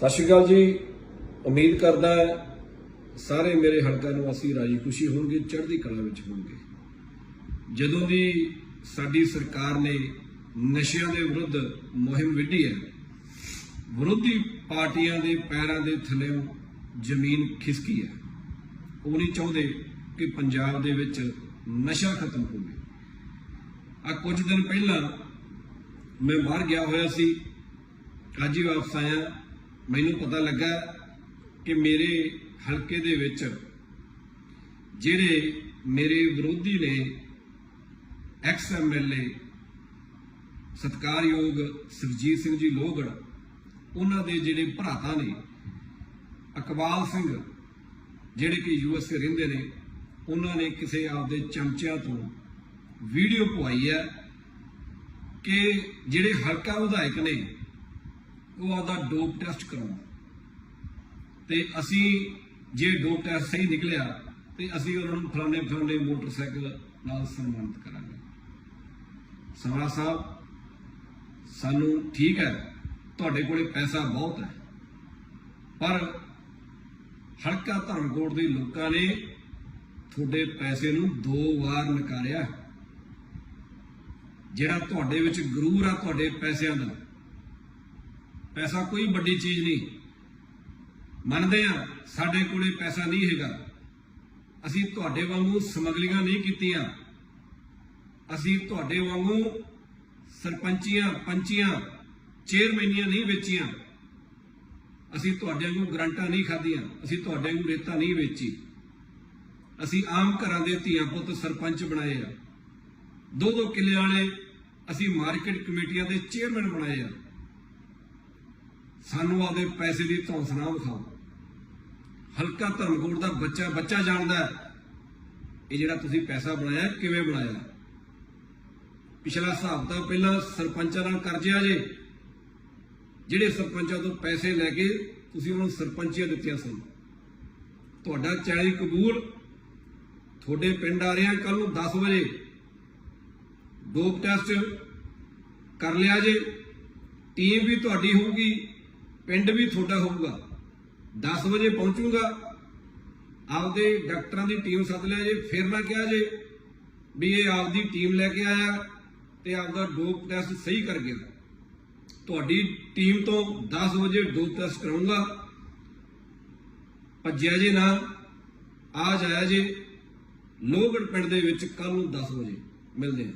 ਸਤਿ ਸ਼੍ਰੀ ਅਕਾਲ ਜੀ। ਉਮੀਦ ਕਰਦਾ ਹੈ ਸਾਰੇ ਮੇਰੇ ਹਲਕਾ ਨਿਵਾਸੀ ਰਾਜੀ ਖੁਸ਼ੀ ਹੋਣਗੇ, ਚੜ੍ਹਦੀ ਕਲਾ ਵਿੱਚ ਹੋਣਗੇ। ਜਦੋਂ ਦੀ ਸਾਡੀ ਸਰਕਾਰ ਨੇ ਨਸ਼ਿਆਂ ਦੇ ਵਿਰੁੱਧ ਮੁਹਿੰਮ ਵਿੱਢੀ ਹੈ, ਵਿਰੋਧੀ ਪਾਰਟੀਆਂ ਦੇ ਪੈਰਾਂ ਦੇ ਥੱਲੇੋਂ ਜ਼ਮੀਨ ਖਿਸਕੀ ਹੈ। ਉਹ ਨਹੀਂ ਚਾਹੁੰਦੇ ਕਿ ਪੰਜਾਬ ਦੇ ਵਿੱਚ ਨਸ਼ਾ ਖਤਮ ਹੋਵੇ। ਆ ਕੁਝ ਦਿਨ ਪਹਿਲਾਂ ਮੈਂ ਬਾਹਰ ਗਿਆ ਹੋਇਆ ਸੀ। ਅੱਜ ਹੀ ਵਾਪਸ ਆਇਆ। ਮੈਨੂੰ ਪਤਾ ਲੱਗਾ ਕਿ ਮੇਰੇ ਹਲਕੇ ਦੇ ਵਿੱਚ ਜਿਹੜੇ ਮੇਰੇ ਵਿਰੋਧੀ ਨੇ ਐਕਸ ਐਮਐਲਏ ਸਤਕਾਰਯੋਗ ਸਰਜੀਤ ਸਿੰਘ ਜੀ ਲੋਹਗੜ, ਉਹਨਾਂ ਦੇ ਜਿਹੜੇ ਭਰਾਤਾ ਨੇ, ਅਕਬਾਲ ਸਿੰਘ, ਜਿਹੜੇ ਕਿ ਯੂਐਸਏ ਰਹਿੰਦੇ ਨੇ, ਉਹਨਾਂ ਨੇ ਕਿਸੇ ਆਪਦੇ ਚਮਚਿਆਂ ਤੋਂ ਵੀਡੀਓ ਪਵਾਈ ਹੈ ਕਿ ਜਿਹੜੇ ਹਲਕਾ ਵਿਧਾਇਕ ਨੇ ਉਹ ਆਪਦਾ ਡੋਪ ਟੈਸਟ ਕਰਾਉਣ। ਤੇ ਅਸੀਂ ਜੇ ਡੋਪ ਟੈਸਟ ਸਹੀ ਨਿਕਲਿਆ, ਤੇ ਅਸੀਂ ਉਹਨਾਂ ਨੂੰ ਫਲਾਣੇ ਫਲਾਣੇ ਮੋਟਰਸਾਈਕਲ ਨਾਲ ਸਨਮਾਨਿਤ ਕਰਾਂਗੇ। ਸਮਰਾ ਸਾਹਿਬ, ਸਾਨੂੰ ਠੀਕ ਹੈ, ਤੁਹਾਡੇ ਕੋਲੇ ਪੈਸਾ ਬਹੁਤ ਹੈ, ਪਰ ਹਲਕਾ ਧਰਮਕੋਟ ਦੇ ਲੋਕਾਂ ਨੇ ਤੁਹਾਡੇ ਪੈਸੇ ਨੂੰ ਦੋ ਵਾਰ ਨਕਾਰਿਆ ਜਿਹੜਾ ਤੁਹਾਡੇ ਵਿੱਚ ਗਰੂਰ ਆ, ਤੁਹਾਡੇ ਪੈਸਿਆਂ ਦਾ ਪੈਸਾ ਕੋਈ ਵੱਡੀ ਚੀਜ਼ ਨਹੀਂ। ਮੰਨਦੇ ਆ ਸਾਡੇ ਕੋਲੇ ਪੈਸਾ ਨਹੀਂ ਹੈਗਾ। ਅਸੀਂ ਤੁਹਾਡੇ ਵਾਂਗੂ ਸਮਗਲਿੰਗਾਂ ਨਹੀਂ ਕੀਤੀਆਂ। ਅਸੀਂ ਤੁਹਾਡੇ ਵਾਂਗੂ ਸਰਪੰਚੀਆਂ, ਪੰਚੀਆਂ, ਚੇਅਰਮੈਨੀਆਂ ਨਹੀਂ ਵੇਚੀਆਂ। ਅਸੀਂ ਤੁਹਾਡੇ ਵਾਂਗੂ ਗਰੰਟਾਂ ਨਹੀਂ ਖਾਧੀਆਂ। ਅਸੀਂ ਤੁਹਾਡੇ ਵਾਂਗੂ ਰੇਤਾ ਨਹੀਂ ਵੇਚੀ। ਅਸੀਂ ਆਮ ਘਰਾਂ ਦੇ ਧੀਆਂ ਪੁੱਤ ਸਰਪੰਚ ਬਣਾਏ ਆ। ਦੋ ਦੋ ਕਿੱਲੇ ਵਾਲੇ ਅਸੀਂ ਮਾਰਕੀਟ ਕਮੇਟੀਆਂ ਦੇ ਚੇਅਰਮੈਨ ਬਣਾਏ ਆ। ਸਾਨੂੰ ਆਪਦੇ ਪੈਸੇ ਦੀ ਧੌਂਸ ਨਾ ਵਿਖਾਓ। ਹਲਕਾ ਧਰਮਕੋਟ ਦਾ ਬੱਚਾ ਬੱਚਾ ਜਾਣਦਾ ਇਹ ਜਿਹੜਾ ਤੁਸੀਂ ਪੈਸਾ ਬਣਾਇਆ, ਕਿਵੇਂ ਬਣਾਇਆ? ਪਿਛਲਾ ਹਿਸਾਬ ਤਾਂ ਪਹਿਲਾਂ ਸਰਪੰਚਾਂ ਨਾਲ ਕਰਜ਼ਿਆ ਜੇ। ਜਿਹੜੇ ਸਰਪੰਚਾਂ ਤੋਂ ਪੈਸੇ ਲੈ ਕੇ ਤੁਸੀਂ ਉਹਨਾਂ ਨੂੰ ਸਰਪੰਚੀਆਂ ਦਿੱਤੀਆਂ ਸਨ। ਤੁਹਾਡਾ 40 ਕਬੂਲ ਤੁਹਾਡੇ ਪਿੰਡ ਆ ਰਿਹਾ ਕੱਲ ਨੂੰ 10 ਵਜੇ। ਡੋਪ ਟੈਸਟ ਕਰ ਲਿਆ ਜੇ। ਟੀਮ ਵੀ ਤੁਹਾਡੀ ਹੋਊਗੀ। ਪਿੰਡ ਵੀ ਤੁਹਾਡਾ ਹੋਊਗਾ। 10 ਵਜੇ ਪਹੁੰਚੂਗਾ। ਆਪਦੇ ਡਾਕਟਰਾਂ ਦੀ ਟੀਮ ਸੱਦ ਲਿਆ ਜੇ, ਫਿਰ ਨਾ ਕਿਹਾ ਜੇ ਵੀ ਇਹ ਆਪਦੀ ਟੀਮ ਲੈ ਕੇ ਆਇਆ ਤੇ ਆਪਦਾ ਡੋਪ ਟੈਸਟ ਸਹੀ ਕਰ ਗਿਆ। ਤੁਹਾਡੀ ਟੀਮ ਤੋਂ 10 ਵਜੇ ਡੋਪ ਟੈਸਟ ਕਰਾਉਂਗਾ। ਭੱਜਿਆ ਜੇ ਨਾ, ਆ ਜਾਇਆ ਜੇ। ਲੋਹਗੜ ਪਿੰਡ ਦੇ ਵਿੱਚ ਕੱਲ ਨੂੰ 10 ਵਜੇ ਮਿਲਦੇ ਹਾਂ